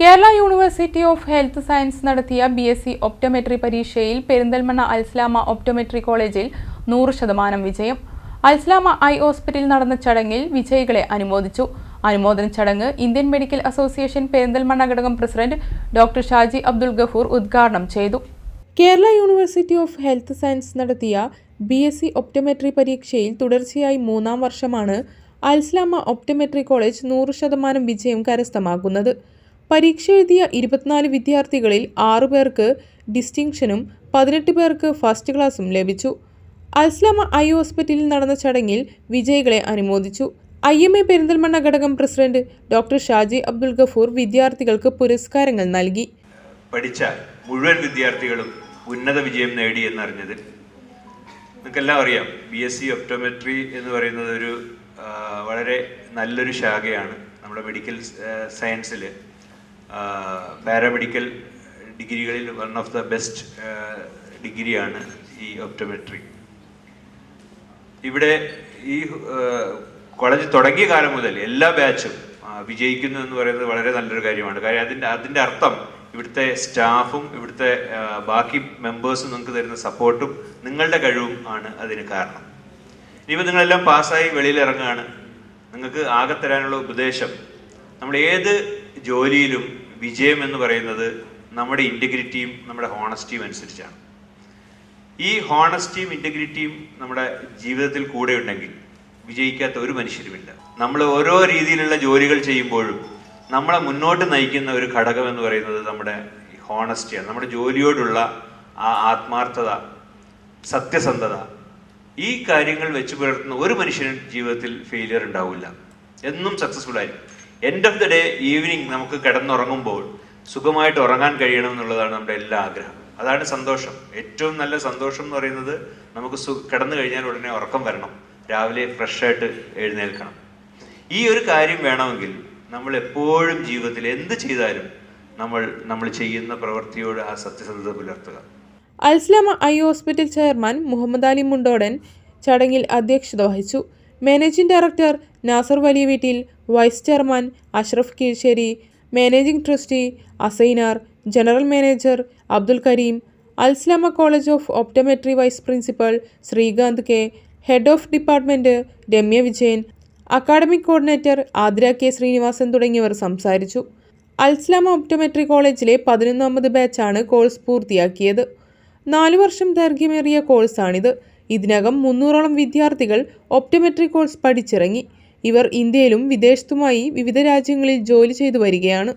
Kerala university of health science നടത്തിയ B S C optometry പരീക്ഷയിൽ Perinthalmanna Alsalama optometry കോളേജിൽ നൂറ് ശതമാനം വിജയം. അൽസ്ലാമ ഐ ഹോസ്പിറ്റലിൽ നടന്ന ചടങ്ങിൽ വിജയികളെ അനുമോദിച്ചു. അനുമോദന ചടങ്ങ് ഇന്ത്യൻ മെഡിക്കൽ അസോസിയേഷൻ പെരിന്തൽമണ്ണ ഘടകം പ്രസിഡന്റ് ഡോക്ടർ ഷാജി അബ്ദുൽ ഗഫൂർ ഉദ്ഘാടനം ചെയ്തു. Kerala university of health science നടത്തിയ ബി എസ് സി ഒപ്റ്റോമെട്രി പരീക്ഷയിൽ തുടർച്ചയായി മൂന്നാം വർഷമാണ് അൽസ്ലാമ ഒപ്റ്റോമെട്രി കോളേജ് നൂറ് ശതമാനം വിജയം കരസ്ഥമാക്കുന്നത്. പരീക്ഷ എഴുതിയ ഇരുപത്തിനാല് വിദ്യാർത്ഥികളിൽ ആറു പേർക്ക് ഡിസ്റ്റിങ്ഷനും പതിനെട്ട് പേർക്ക് ഫസ്റ്റ് ക്ലാസും ലഭിച്ചു. അൽസ്ലാമ ഐ ഹോസ്പിറ്റലിൽ നടന്ന ചടങ്ങിൽ വിജയികളെ അനുമോദിച്ചു. ഐ എം എ പെരിന്തൽമണ്ണ ഘടകം പ്രസിഡന്റ് ഡോക്ടർ ഷാജി അബ്ദുൽ ഗഫൂർ വിദ്യാർത്ഥികൾക്ക് പുരസ്കാരങ്ങൾ നൽകി. പഠിച്ച മുഴുവൻ വിദ്യാർത്ഥികളും ഉന്നത വിജയം നേടി എന്നറിഞ്ഞതിൽ നിങ്ങൾക്കെല്ലാം അറിയാം ബി എസ് സി ഒപ്റ്റോമെട്രി എന്ന് പറയുന്നത് ഒരു വളരെ നല്ലൊരു ശാഖയാണ് നമ്മുടെ മെഡിക്കൽ സയൻസിൽ പാരാമെഡിക്കൽ ഡിഗ്രികളിൽ വൺ ഓഫ് ദ ബെസ്റ്റ് ഡിഗ്രിയാണ് ഈ ഒപ്റ്റമെട്രി. ഇവിടെ ഈ കോളേജ് തുടങ്ങിയ കാലം മുതൽ എല്ലാ ബാച്ചും വിജയിക്കുന്നു എന്ന് പറയുന്നത് വളരെ നല്ലൊരു കാര്യമാണ്. കാര്യം അതിന്റെ അതിന്റെ അർത്ഥം ഇവിടുത്തെ സ്റ്റാഫും ഇവിടുത്തെ ബാക്കി മെമ്പേഴ്സും നിങ്ങൾക്ക് തരുന്ന സപ്പോർട്ടും നിങ്ങളുടെ കഴിവും ആണ് അതിന് കാരണം. ഇനിയിപ്പോൾ നിങ്ങളെല്ലാം പാസ്സായി വെളിയിൽ ഇറങ്ങുകയാണ്. നിങ്ങൾക്ക് ആകെ തരാനുള്ള ഉപദേശം നമ്മൾ ഏത് ജോലിയിലും വിജയം എന്ന് പറയുന്നത് നമ്മുടെ ഇന്റഗ്രിറ്റിയും നമ്മുടെ ഹോണസ്റ്റിയും അനുസരിച്ചാണ്. ഈ ഹോണസ്റ്റിയും ഇന്റഗ്രിറ്റിയും നമ്മുടെ ജീവിതത്തിൽ കൂടെ ഉണ്ടെങ്കിൽ വിജയിക്കാത്ത ഒരു മനുഷ്യരുമില്ല. നമ്മൾ ഓരോ രീതിയിലുള്ള ജോലികൾ ചെയ്യുമ്പോഴും നമ്മളെ മുന്നോട്ട് നയിക്കുന്ന ഒരു ഘടകം എന്ന് പറയുന്നത് നമ്മുടെ ഹോണസ്റ്റിയാണ്. നമ്മുടെ ജോലിയോടുള്ള ആ ആത്മാർത്ഥത സത്യസന്ധത ഈ കാര്യങ്ങൾ വെച്ച് പുലർത്തുന്ന ഒരു മനുഷ്യൻ ജീവിതത്തിൽ ഫെയിലിയർ ഉണ്ടാവില്ല. എന്നും സക്സസ്ഫുൾ ആയിരിക്കും. End of the day evening നമുക്ക് കിടന്നുറങ്ങുമ്പോൾ സുഖമായിട്ട് ഉറങ്ങാൻ കഴിയണം എന്നുള്ളതാണ് നമ്മുടെ എല്ലാ ആഗ്രഹം. അതാണ് സന്തോഷം. ഏറ്റവും നല്ല സന്തോഷം എന്ന് പറയുന്നത് നമുക്ക് സു കിടന്നു കഴിഞ്ഞാൽ ഉടനെ ഉറക്കം വരണം. രാവിലെ ഫ്രഷായിട്ട് എഴുന്നേൽക്കണം. ഈ ഒരു കാര്യം വേണമെങ്കിൽ നമ്മൾ എപ്പോഴും ജീവിതത്തിൽ എന്ത് ചെയ്താലും നമ്മൾ നമ്മൾ ചെയ്യുന്ന പ്രവൃത്തിയോട് ആ സത്യസന്ധത പുലർത്തുക. Alsalama eye hospital chairman Muhammad Ali Mundodan ചടങ്ങിൽ അധ്യക്ഷത വഹിച്ചു. Managing director Nasar Valiya Veettil vice chairman Ashraf Keezhsseri managing trustee Asainar general manager Abdul Kareem Alsalama college of optometry vice principal Srikanth K head of department Ramya Vijayan academic coordinator Athira K Srinivasan തുടങ്ങിയവർ സംസാരിച്ചു. Alsalama optometry കോളേജിലെ പതിനൊന്നാമത് ബാച്ചാണ് course പൂർത്തിയാക്കിയത്. നാലു വർഷം ദൈർഘ്യമേറിയ കോഴ്സാണിത്. ഇതിനകം മുന്നൂറോളം വിദ്യാർത്ഥികൾ ഒപ്റ്റോമെട്രി കോഴ്സ് പഠിച്ചിറങ്ങി. ഇവർ ഇന്ത്യയിലും വിദേശത്തുമായി വിവിധ രാജ്യങ്ങളിൽ ജോലി ചെയ്തു വരികയാണ്.